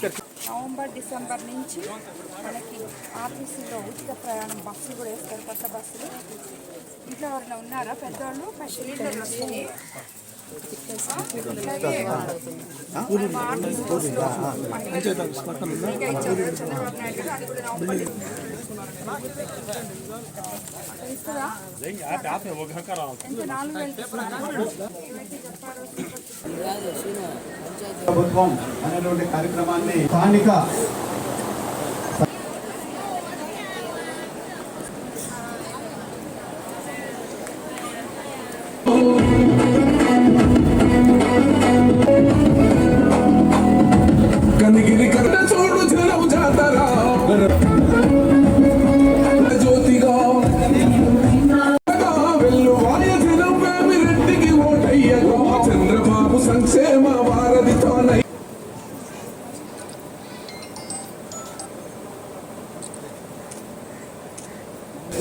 Gracias. November December నుంచి మనకి ఆర్టీసీలో ఉచిత ప్రయాణం బస్సులు కూడా వేస్తారు కొత్త బస్సులు ఇంట్లో ఎవరైనా ఉన్నారా పెద్దవాళ్ళు ఫస్ట్ సిలిండర్ వచ్చింది అలాగే మన ఆర్టీసీ బస్సులో ఫ్రీగా ఇచ్చారు కదా చంద్రబాబు నాయుడు గారు అది కూడా నవంబర్ ప్రభుత్వం అనేటువంటి కార్యక్రమాన్ని స్థానిక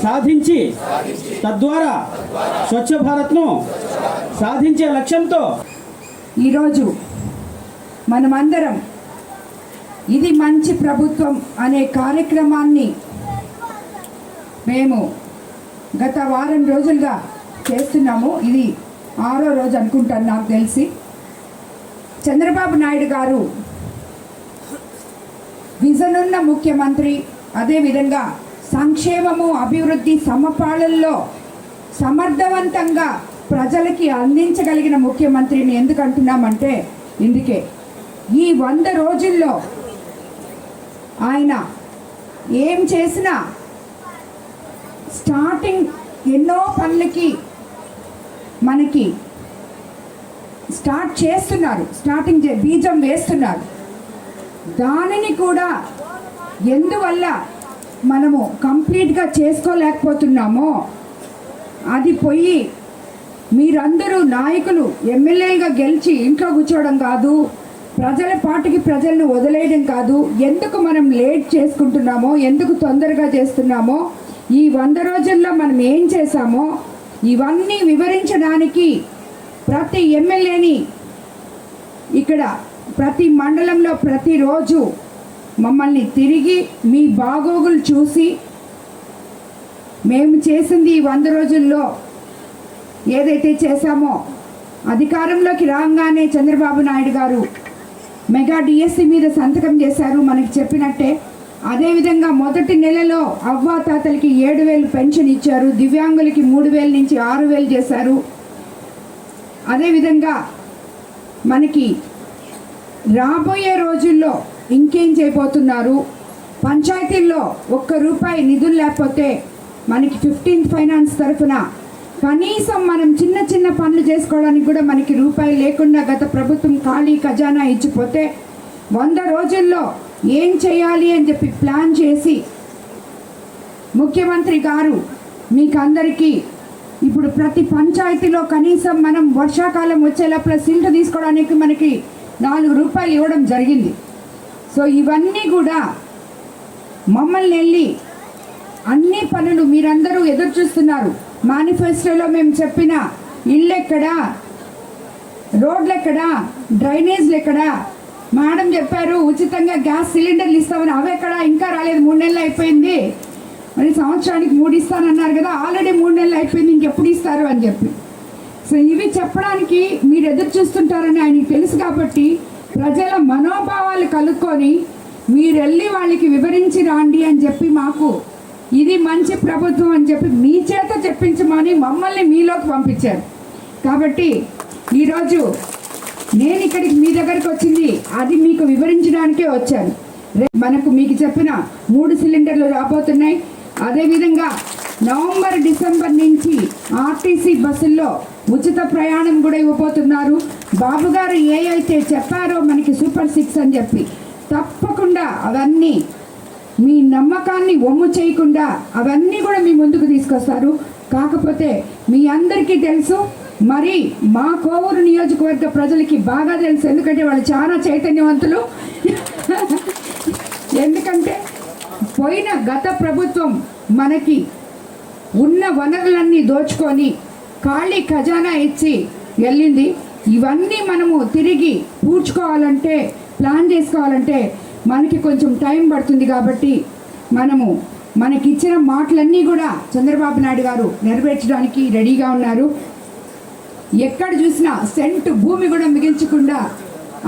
సాధించి తద్వారా స్వచ్ఛ భారత్ను సాధించే లక్ష్యంతో ఈరోజు మనమందరం ఇది మంచి ప్రభుత్వం అనే కార్యక్రమాన్ని మేము గత వారం రోజులుగా చేస్తున్నాము. ఇది ఆరో రోజు అనుకుంటాను నాకు తెలిసి. చంద్రబాబు నాయుడు గారు విజనున్న ముఖ్యమంత్రి అదేవిధంగా సంక్షేమము అభివృద్ధి సమపాళల్లో సమర్థవంతంగా ప్రజలకి అందించగలిగిన ముఖ్యమంత్రిని ఎందుకు అంటున్నామంటే ఇందుకే. ఈ వంద రోజుల్లో ఆయన ఏం చేసినా స్టార్టింగ్ ఎన్నో పనులకి మనకి స్టార్ట్ చేస్తున్నారు. స్టార్టింగ్ బీజం వేస్తున్నారు. దానిని కూడా ఎందువల్ల మనము కంప్లీట్గా చేసుకోలేకపోతున్నామో అది పోయి మీరందరూ నాయకులు ఎమ్మెల్యేలుగా గెలిచి ఇంట్లో కూర్చోవడం కాదు ప్రజల పాటికి ప్రజలను వదిలేయడం కాదు ఎందుకు మనం లేట్ చేసుకుంటున్నామో ఎందుకు తొందరగా చేస్తున్నామో ఈ వంద రోజుల్లో మనం ఏం చేశామో ఇవన్నీ వివరించడానికి ప్రతి ఎమ్మెల్యేని ఇక్కడ ప్రతి మండలంలో ప్రతిరోజు మమ్మల్ని తిరిగి మీ బాగోగులు చూసి మేము చేసింది ఈ వంద రోజుల్లో ఏదైతే చేశామో అధికారంలోకి రాగానే చంద్రబాబు నాయుడు గారు మెగా డిఎస్సి మీద సంతకం చేశారు. మనకి చెప్పినట్టే అదేవిధంగా మొదటి నెలలో అవ్వాతాతలకి ఏడు వేలు పెన్షన్ ఇచ్చారు. దివ్యాంగులకి మూడు వేల నుంచి ఆరు వేలు చేశారు. అదేవిధంగా మనకి రాబోయే రోజుల్లో ఇంకేం చేయబోతున్నారు? పంచాయతీల్లో ఒక్క రూపాయి నిధులు లేకపోతే మనకి ఫిఫ్టీన్త్ ఫైనాన్స్ తరఫున కనీసం మనం చిన్న చిన్న పనులు చేసుకోవడానికి కూడా మనకి రూపాయి లేకుండా గత ప్రభుత్వం ఖాళీ ఖజానా ఇచ్చిపోతే వంద రోజుల్లో ఏం చేయాలి అని చెప్పి ప్లాన్ చేసి ముఖ్యమంత్రి గారు మీకందరికీ ఇప్పుడు ప్రతి పంచాయతీలో కనీసం మనం వర్షాకాలం వచ్చేలా ప్లస్ సిల్ట్ తీసుకోవడానికి మనకి నాలుగు రూపాయలు ఇవ్వడం జరిగింది. సో ఇవన్నీ కూడా మమ్మల్ని వెళ్ళి అన్ని పనులు మీరందరూ ఎదురు చూస్తున్నారు. మేనిఫెస్టోలో మేము చెప్పిన ఇళ్ళు ఎక్కడా రోడ్లు ఎక్కడా డ్రైనేజ్లు ఎక్కడా మేడం చెప్పారు ఉచితంగా గ్యాస్ సిలిండర్లు ఇస్తామని. అవి ఎక్కడా? ఇంకా రాలేదు. మూడు నెలలు అయిపోయింది. మరి సంవత్సరానికి మూడు ఇస్తానన్నారు కదా. ఆల్రెడీ మూడు నెలలు అయిపోయింది. ఇంకెప్పుడు ఇస్తారు అని చెప్పి. సో ఇవి చెప్పడానికి మీరు ఎదురు చూస్తుంటారని ఆయనకి తెలుసు కాబట్టి ప్రజల మనోభావాలు కలుక్కొని మీరెళ్ళి వాళ్ళకి వివరించి రాండి అని చెప్పి మాకు ఇది మంచి ప్రభుత్వం అని చెప్పి మీ చేత చెప్పించమని మమ్మల్ని మీలోకి పంపించారు. కాబట్టి ఈరోజు నేను ఇక్కడికి మీ దగ్గరికి వచ్చింది అది మీకు వివరించడానికే వచ్చాను. మనకు మీకు చెప్పిన మూడు సిలిండర్లు రాబోతున్నాయి. అదేవిధంగా నవంబర్ డిసెంబర్ నుంచి ఆర్టీసీ బస్సుల్లో ఉచిత ప్రయాణం కూడా ఇవ్వబోతున్నారు. బాబు గారు ఏ అయితే చెప్పారో మనకి సూపర్ సిక్స్ అని చెప్పి తప్పకుండా అవన్నీ మీ నమ్మకాన్ని ఒమ్ము చేయకుండా అవన్నీ కూడా మీ ముందుకు తీసుకొస్తారు. కాకపోతే మీ అందరికీ తెలుసు మరి మా కోవూరు నియోజకవర్గ ప్రజలకి బాగా తెలుసు. ఎందుకంటే వాళ్ళు చాలా చైతన్యవంతులు. ఎందుకంటే పోయిన గత ప్రభుత్వం మనకి ఉన్న వనరులన్నీ దోచుకొని ఖాళీ ఖజానా ఇచ్చి వెళ్ళింది. ఇవన్నీ మనము తిరిగి పూడ్చుకోవాలంటే ప్లాన్ చేసుకోవాలంటే మనకి కొంచెం టైం పడుతుంది కాబట్టి మనము మనకిచ్చిన మాటలన్నీ కూడా చంద్రబాబు నాయుడు గారు నెరవేర్చడానికి రెడీగా ఉన్నారు. ఎక్కడ చూసినా సెంట్ భూమి కూడా మిగిల్చకుండా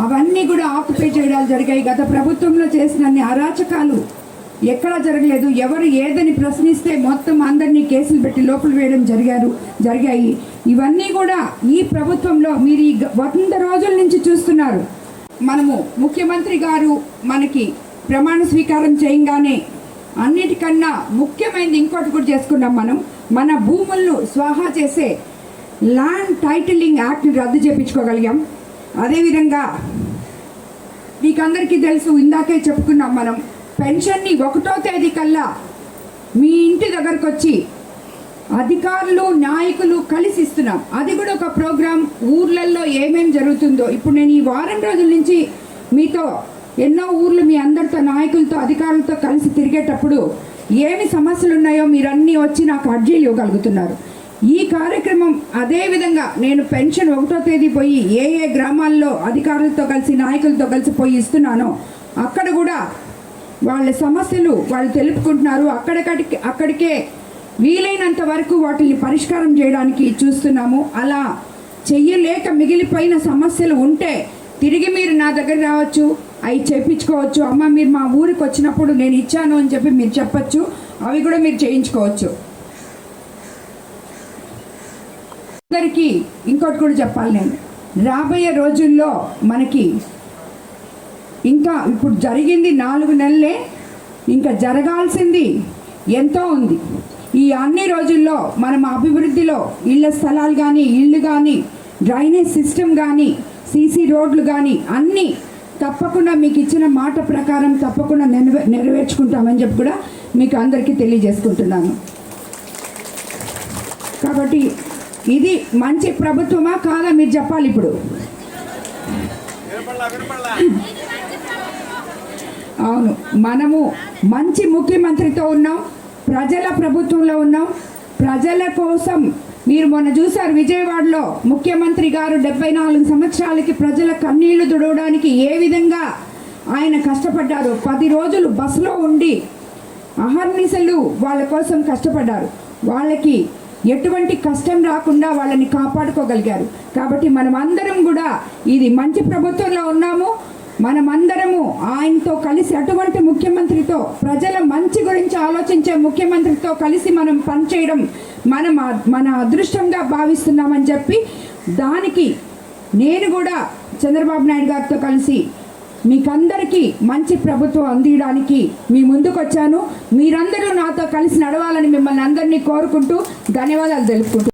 అవన్నీ కూడా ఆక్యుపై చేయడాలు జరిగాయి. గత ప్రభుత్వంలో చేసిన అన్ని అరాచకాలు ఎక్కడా జరగలేదు. ఎవరు ఏదని ప్రశ్నిస్తే మొత్తం అందరినీ కేసులు పెట్టి లోపల వేయడం జరిగారు జరిగాయి. ఇవన్నీ కూడా ఈ ప్రభుత్వంలో మీరు ఈ గ- వంద రోజుల నుంచి చూస్తున్నారు. మనము ముఖ్యమంత్రి గారు మనకి ప్రమాణ స్వీకారం చేయంగానే అన్నిటికన్నా ముఖ్యమైనది ఇంకోటి కూడా చేసుకున్నాం మనం. మన భూములను స్వాహా చేసే ల్యాండ్ టైటిలింగ్ యాక్ట్ని రద్దు చేయించుకోగలిగాం అదేవిధంగా మీకందరికీ తెలుసు ఇందాకే చెప్పుకున్నాం మనం పెన్షన్ని ఒకటో తేదీ కల్లా మీ ఇంటి దగ్గరకు వచ్చి అధికారులు నాయకులు కలిసి ఇస్తున్నాం అది కూడా ఒక ప్రోగ్రాం ఊర్లలో ఏమేం జరుగుతుందో. ఇప్పుడు నేను ఈ వారం రోజుల నుంచి మీతో ఎన్నో ఊర్లు మీ అందరితో నాయకులతో అధికారులతో కలిసి తిరిగేటప్పుడు ఏమి సమస్యలు ఉన్నాయో మీరన్నీ వచ్చి నాకు అర్జీలు ఇవ్వగలుగుతున్నారు. ఈ కార్యక్రమం అదేవిధంగా నేను పెన్షన్ ఒకటో తేదీ పోయి ఏ ఏ గ్రామాల్లో అధికారులతో కలిసి నాయకులతో కలిసి పోయి ఇస్తున్నానో అక్కడ కూడా వాళ్ళ సమస్యలు వాళ్ళు తెలుపుకుంటున్నారు. అక్కడికడికి అక్కడికే వీలైనంత వరకు వాటిని పరిష్కారం చేయడానికి చూస్తున్నాము. అలా చెయ్యలేక మిగిలిపోయిన సమస్యలు ఉంటే తిరిగి మీరు నా దగ్గర రావచ్చు అవి చేయించుకోవచ్చు అమ్మ మీరు మా ఊరికి వచ్చినప్పుడు నేను ఇచ్చాను అని చెప్పి మీరు చెప్పచ్చు. అవి కూడా మీరు చేయించుకోవచ్చు. అందరికీ ఇంకోటి కూడా చెప్పాలి నేను. రాబోయే రోజుల్లో మనకి ఇంకా ఇప్పుడు జరిగింది నాలుగు నెలలే ఇంకా జరగాల్సింది ఎంతో ఉంది. ఈ అన్ని రోజుల్లో మనం అభివృద్ధిలో ఇళ్ళ స్థలాలు కానీ ఇళ్ళు కానీ డ్రైనేజ్ సిస్టమ్ కానీ సీసీ రోడ్లు కానీ అన్నీ తప్పకుండా మీకు ఇచ్చిన మాట ప్రకారం తప్పకుండా నెరవే నెరవేర్చుకుంటామని చెప్పి కూడా మీకు అందరికీ తెలియజేసుకుంటున్నాను. కాబట్టి ఇది మంచి ప్రభుత్వమా కాదా మీరు చెప్పాలి ఇప్పుడు? అవును. మనము మంచి ముఖ్యమంత్రితో ఉన్నాం ప్రజల ప్రభుత్వంలో ఉన్నాం. ప్రజల కోసం మీరు మొన్న చూసారు విజయవాడలో ముఖ్యమంత్రి గారు డెబ్బై నాలుగు సంవత్సరాలకి ప్రజల కన్నీళ్ళు తుడవడానికి ఏ విధంగా ఆయన కష్టపడ్డారు పది రోజులు బస్సులో ఉండి అహర్నిశలు వాళ్ళ కోసం కష్టపడ్డారు. వాళ్ళకి ఎటువంటి కష్టం రాకుండా వాళ్ళని కాపాడుకోగలిగారు. కాబట్టి మనం అందరం కూడా ఇది మంచి ప్రభుత్వంలో ఉన్నాము మనమందరము ఆయనతో కలిసి అటువంటి ముఖ్యమంత్రితో ప్రజల మంచి గురించి ఆలోచించే ముఖ్యమంత్రితో కలిసి మనం పనిచేయడం మనం మన అదృష్టంగా భావిస్తున్నామని చెప్పి దానికి నేను కూడా చంద్రబాబు నాయుడు గారితో కలిసి మీకందరికీ మంచి ప్రభుత్వం అందియడానికి మీ ముందుకు వచ్చాను. మీరందరూ నాతో కలిసి నడవాలని మిమ్మల్ని అందరినీ కోరుకుంటూ ధన్యవాదాలు తెలుపుకుంటూ